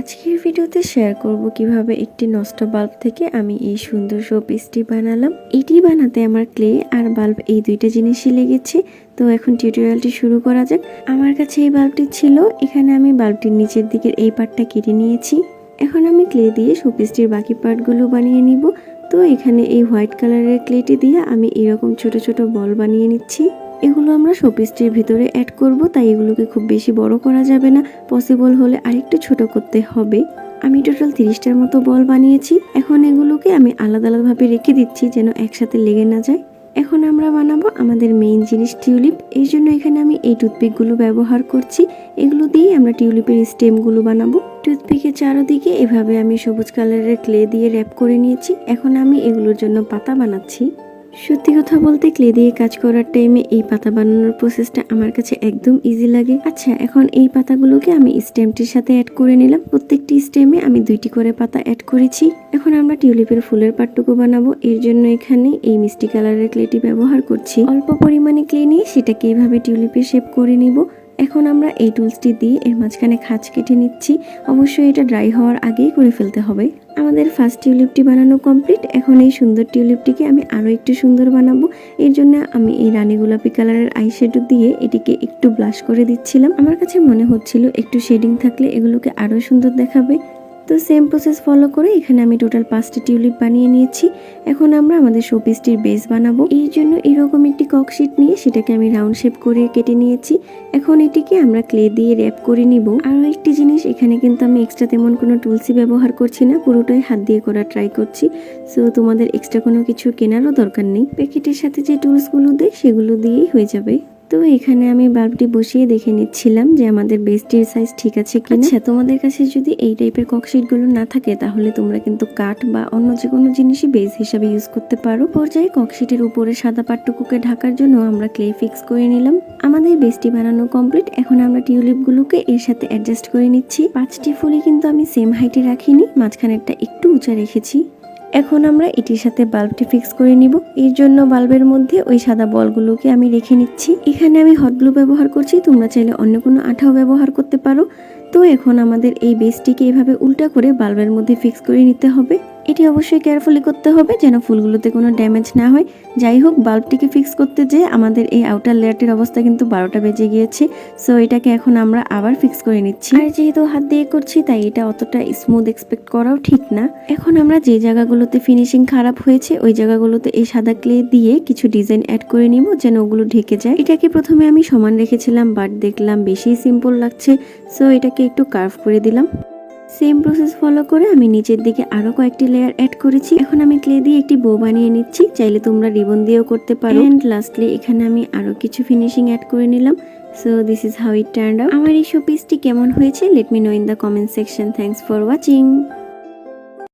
আজকের ভিডিওতে শেয়ার করব কীভাবে একটি নষ্ট বাল্ব থেকে আমি এই সুন্দর শোপিসটি বানালাম। এটি বানাতে আমার ক্লে আর বাল্ব এই দুইটা জিনিসই লেগেছে। তো এখন টিউটোরিয়ালটি শুরু করা যাক। আমার কাছে এই বাল্বটি ছিল। এখানে আমি বাল্বটির নিচের দিকের এই পার্টটা কেটে নিয়েছি। এখন আমি ক্লে দিয়ে শোপিসটির বাকি পার্টগুলো বানিয়ে নিব। তো এখানে এই হোয়াইট কালারের ক্লেটি দিয়ে আমি এরকম ছোট ছোট বল বানিয়ে নিচ্ছি। এগুলো আমরা শোপিসটির ভিতরে অ্যাড করব, তাই এগুলোকে খুব বেশি বড় করা যাবে না। পসিবল হলে আরেকটু ছোট করতে হবে। আমি টোটাল তিরিশটার মতো বল বানিয়েছি। এখন এগুলোকে আমি আলাদা আলাদাভাবে রেখে দিচ্ছি যেন একসাথে লেগে না যায়। এখন আমরা বানাবো আমাদের মেইন জিনিস টিউলিপ। এই জন্য এখানে আমি এই টুথপিকগুলো ব্যবহার করছি। এগুলো দিয়েই আমরা টিউলিপের স্টেমগুলো বানাবো। টুথপিকের চারোদিকে এভাবে আমি সবুজ কালারের ক্লে দিয়ে র্যাপ করে নিয়েছি। এখন আমি এগুলোর জন্য পাতা বানাচ্ছি। সত্যি কথা বলতে ক্লে দিয়ে কাজ করার টাইমে এই পাতা বানানোর প্রসেসটা আমার কাছে একদম ইজি লাগে। আচ্ছা এখন এই পাতাগুলোকে আমি স্টেমটির সাথে অ্যাড করে নিলাম। প্রত্যেকটি স্টেমে আমি দুইটি করে পাতা অ্যাড করেছি। এখন আমরা টিউলিপের ফুলের পাটটুকু বানাবো। এর জন্য এখানে এই মিষ্টি কালারের ক্লেটি ব্যবহার করছি। অল্প পরিমাণে ক্লে নিয়ে সেটাকে এইভাবে টিউলিপের শেপ করে নিব। এখন আমরা এই টুলসটি দিয়ে এর মাঝখানে খাঁজ কেটে নিচ্ছি। অবশ্যই এটা ড্রাই হওয়ার আগেই করে ফেলতে হবে। আমাদের ফার্স্ট টিউলিপটি বানানো কমপ্লিট এখন এই সুন্দর টিউলিপটিকে আমি আরও একটু সুন্দর বানাবো। এর জন্য আমি এই রানী গোলাপি কালারের আইশ্যাডো দিয়ে এটিকে একটু ব্লাশ করে দিচ্ছিলাম। আমার কাছে মনে হচ্ছিল একটু শেডিং থাকলে এগুলোকে আরও সুন্দর দেখাবে। তো সেম প্রসেস ফলো করে এখানে আমি টোটাল পাঁচটি টিউলিপ বানিয়ে নিয়েছি। এখন আমরা আমাদের শোপিসটির বেস বানাবো। এর জন্য এরকম একটি ককশিট নিয়ে সেটাকে আমি রাউন্ড শেপ করে কেটে নিয়েছি। এখন এটিকে আমরা ক্লে দিয়ে র্যাপ করে নিব। আরও একটি জিনিস, এখানে কিন্তু আমি এক্সট্রা তেমন কোনো টুলসই ব্যবহার করছি না, পুরোটাই হাত দিয়ে করা ট্রাই করছি। সো তোমাদের এক্সট্রা কোনো কিছু কেনারও দরকার নেই। প্যাকেটের সাথে যে টুলসগুলো দেয়, সেগুলো দিয়েই হয়ে যাবে। তো এখানে আমি বাল্বটি বসিয়ে দেখে নিচ্ছিলাম যে আমাদের বেস্টির সাইজ ঠিক আছে কিনা। আচ্ছা তোমাদের কাছে যদি এই টাইপের ককশিটগুলো না থাকে তাহলে তোমরা কিন্তু কাঠ বা অন্য যে কোনো জিনিসই বেস হিসাবে ইউজ করতে পারো। পর্যায়ে ককশিটের উপরে সাদা পাটটুকুকে ঢাকার জন্য আমরা ক্লে ফিক্স করে নিলাম। আমাদের বেস্টি বানানো কমপ্লিট এখন আমরা টিউলিপগুলোকে এর সাথে অ্যাডজাস্ট করে নিচ্ছি। পাঁচটি ফুলই কিন্তু আমি সেম হাইটে রাখিনি মাঝখানেরটা একটু উঁচা রেখেছি। এখন আমরা এটির সাথে বাল্বটি ফিক্স করে নিব। এর জন্য বাল্বের মধ্যে ওই সাদা বলগুলোকে আমি রেখে নিচ্ছি। এখানে আমি হট ব্যবহার করছি। তোমরা চাইলে অন্য কোনো আঠাও ব্যবহার করতে পারো। তো এখন আমাদের এই বেসটিকে এভাবে উল্টা করে বাল্বের মধ্যে ফিক্স করে নিতে হবে। এটি অবশ্যই কেয়ারফুলি করতে হবে যেন ফুলগুলোতে কোনো ড্যামেজ না হয়। যাই হোক বাল্বটিকে ফিক্স করতে যেয়ে আমাদের এই আউটার লেয়ারটির অবস্থা কিন্তু বারোটা বেজে গিয়েছে। সো এটাকে এখন আমরা আবার ফিক্স করে নিচ্ছি। আর যেহেতু হাত দিয়ে করছি তাই এটা অতটা স্মুথ এক্সপেক্ট করাও ঠিক না। এখন আমরা যে জায়গাগুলোতে ফিনিশিং খারাপ হয়েছে ওই জায়গাগুলোতে এই সাদা ক্লে দিয়ে কিছু ডিজাইন অ্যাড করে নিব যেন ওগুলো ঢেকে যায়। এটাকে প্রথমে আমি সমান রেখেছিলাম বাট দেখলাম বেশি সিম্পল লাগছে। সো এটাকে একটু কার্ভ করে দিলাম। সেম প্রসেস ফলো করে আমি নিচের দিকে আরও কয়েকটি লেয়ার অ্যাড করেছি। এখন আমি ক্লে দিয়ে একটি বো বানিয়ে নিচ্ছি। চাইলে তোমরা রিবন দিয়েও করতে পারো। এন্ড লাস্টলি এখানে আমি আরও কিছু ফিনিশিং অ্যাড করে নিলাম। So this is how it turn আমার এই শোপিসটি কেমন হয়েছে? Let me know in the comment section thanks for watching